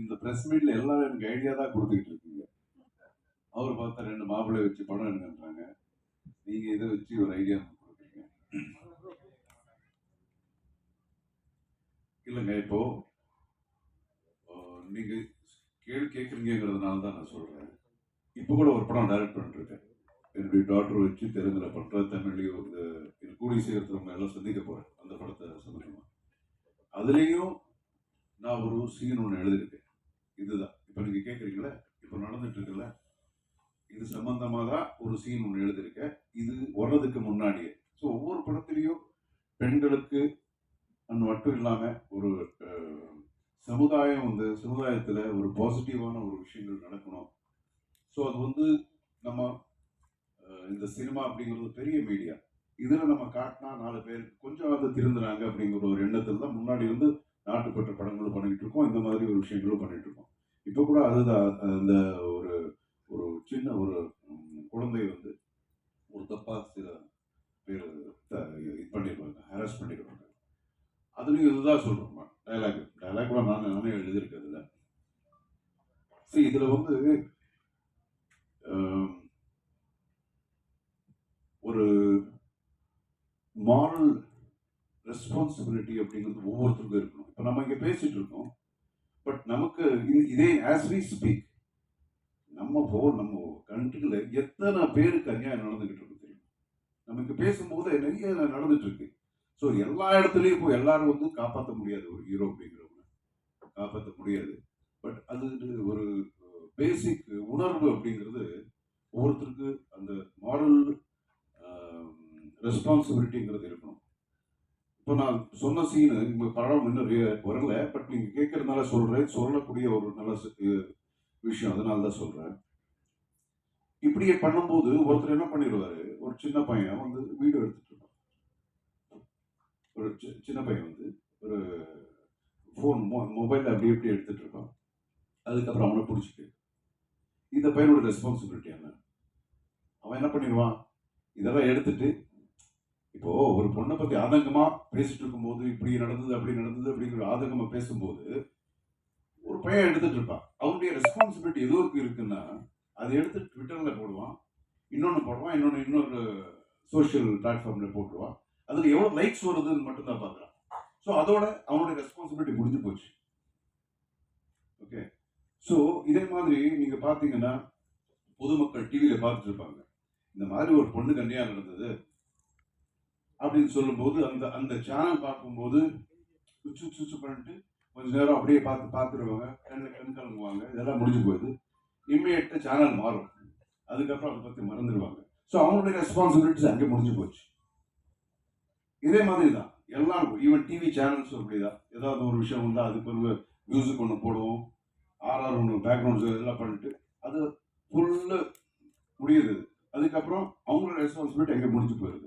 இந்த பிரஸ் மீட்ல எல்லாரும் எனக்கு ஐடியா தான் கொடுத்துக்கிட்டு இருக்கீங்க. அவர் பார்த்தா ரெண்டு மாப்பிள்ளை வச்சு படம் எடுங்கன்றாங்க. நீங்க இதை வச்சு ஒரு ஐடியா கொடுக்குறீங்க. இல்லைங்க இப்போ நீங்க கேள்வி கேட்குறீங்கிறதுனால தான் நான் சொல்றேன். இப்போ கூட ஒரு படம் டைரக்ட் பண்ணிருக்கேன் என்னுடைய டாக்டர் வச்சு தெலுங்குல பண்ற தமிழ்லையும் இந்த இது கூடி சேர்த்துறவங்க எல்லாம் சந்திக்க போறேன். அந்த படத்தை சந்திக்கணும் அதுலேயும் நான் ஒரு சீன் ஒன்று எழுதியிருக்கேன். இதுதான். இப்போ நீங்க கேட்குறீங்களே இப்போ நடந்துட்டு இருக்குல்ல இது சம்பந்தமா தான் ஒரு சீன் ஒன்று எழுதியிருக்கேன் இது வர்றதுக்கு முன்னாடியே. ஸோ ஒவ்வொரு படத்துலையும் பெண்களுக்கு மட்டும் இல்லாம ஒரு சமுதாயம் வந்து சமுதாயத்துல ஒரு பாசிட்டிவான ஒரு விஷயங்கள் நடக்கணும். ஸோ அது வந்து நம்ம இந்த சினிமா அப்படிங்கிறது பெரிய மீடியா இதில் நம்ம காட்டினா நாலு பேர் கொஞ்சம் வந்து திருந்துறாங்க அப்படிங்கிற ஒரு எண்ணத்தில் தான் முன்னாடி வந்து நாட்டுப்பட்ட படங்களும் பண்ணிட்டு இருக்கோம். இந்த மாதிரி ஒரு விஷயங்களும் பண்ணிட்டு இருக்கோம். இப்போ கூட அதுதான் அந்த ஒரு ஒரு சின்ன ஒரு குழந்தை வந்து ஒரு தப்பாக சில பேர் த- இது பண்ணிருப்பாங்க ஹராஸ் பண்ணிருப்பாங்க. அதுலேயும் இதுதான் சொல்கிறோம்மா டயலாக் டயலாக் கூட நான் நானே எழுதியிருக்கேன் ஸோ சரி வந்து ஒரு மாரல் ரெஸ்பான்சிபிலிட்டி அப்படிங்கிறது ஒவ்வொருத்தருக்கும் இருக்கணும். இப்போ நம்ம இங்கே பேசிகிட்டு இருக்கோம். பட் நமக்கு இது- இதே ஆஸ் வி ஸ்பீக் நம்ம போ நம்ம கண்ட்ரியில் எத்தனை பேருக்கு அநியாயம் நடந்துகிட்டு இருக்கு தெரியும்? நமக்கு பேசும்போது நிறைய நடந்துட்டு இருக்கு. ஸோ எல்லா இடத்துலையும் இப்போ எல்லாரும் வந்து காப்பாற்ற முடியாது. ஒரு ஹீரோ அப்படிங்கிறவங்க காப்பாற்ற முடியாது. பட் அது ஒரு பேசிக் உணர்வு அப்படிங்கிறது ஒவ்வொருத்தருக்கு அந்த மாரல் ரெஸ்பான்சிபிலிட்டிங்கிறது ஸோ இப்போ நான் சொன்ன சீனு இந்த படம் இன்னும் வரல பட் நீங்கள் கேட்கறதுனால சொல்கிறேன் சொல்லக்கூடிய ஒரு நல்ல விஷயம். அதனால தான் சொல்கிறேன் இப்படியே பண்ணும்போது ஒருத்தர் என்ன பண்ணிடுவாரு? ஒரு சின்ன பையன் வந்து வீடியோ எடுத்துட்டு இருக்கான் ஒரு சி- சின்ன பையன் வந்து ஒரு ஃபோன் மொ மொபைல் அப்படி எப்படி எடுத்துட்டு இருக்கான் அதுக்கப்புறம் அவனை பிடிச்சிட்டு. இந்த பையனோட ரெஸ்பான்சிபிலிட்டி என்ன? அவன் என்ன பண்ணிடுவான்? இதெல்லாம் எடுத்துட்டு இப்போ ஒரு பொண்ணை பத்தி ஆதங்கமா பேசிட்டு இருக்கும்போது இப்படி நடந்தது அப்படி நடந்தது அப்படிங்கிற ஆதங்கமா பேசும்போது ஒரு பையன் எடுத்துட்டு இருப்பான். அவனுடைய ரெஸ்பான்சிபிலிட்டி எதுவும் வரைக்கும் இருக்குன்னா அதை எடுத்து ட்விட்டர்ல போடுவான் இன்னொன்னு போடுவான் இன்னொன்று இன்னொரு சோஷியல் பிளாட்ஃபார்ம்ல போட்டுருவான். அதுக்கு எவ்வளோ லைக்ஸ் வருதுன்னு மட்டும் தான் ஸோ அதோட அவனுடைய ரெஸ்பான்சிபிலிட்டி முடிஞ்சு போச்சு. ஓகே ஸோ இதே மாதிரி நீங்கள் பார்த்தீங்கன்னா பொதுமக்கள் டிவியில் பார்த்துட்டு இருப்பாங்க. இந்த மாதிரி ஒரு பொண்ணு கண்ணியாக நடந்தது அப்படின்னு சொல்லும்போது அந்த அந்த சேனல் பார்க்கும்போது சுச்சு சுச்சு பண்ணிட்டு கொஞ்ச நேரம் அப்படியே பார்த்து பார்த்துருவாங்க. கண்ணு கண் கலங்குவாங்க. இதெல்லாம் முடிஞ்சு போயிடுது. இம்மிடியேட்டாக சேனல் மாறும். அதுக்கப்புறம் அதை பற்றி மறந்துடுவாங்க. ஸோ அவங்களுடைய ரெஸ்பான்சிபிலிட்டிஸ் அங்கே முடிஞ்சு போச்சு. இதே மாதிரி தான். எல்லாம் ஈவன் டிவி சேனல்ஸ் அப்படிதான் ஏதாவது ஒரு விஷயம் வந்தால் அதுக்கு ஒரு மியூசிக் ஒன்று போடுவோம். ஆர்ஆர் ஒன்று பேக்ரவுண்ட்ஸ் இதெல்லாம் பண்ணிட்டு அது ஃபுல்லு முடியுது. அதுக்கப்புறம் அவங்களோட ரெஸ்பான்சிபிலிட்டி எங்கே முடிஞ்சு போயிடுது.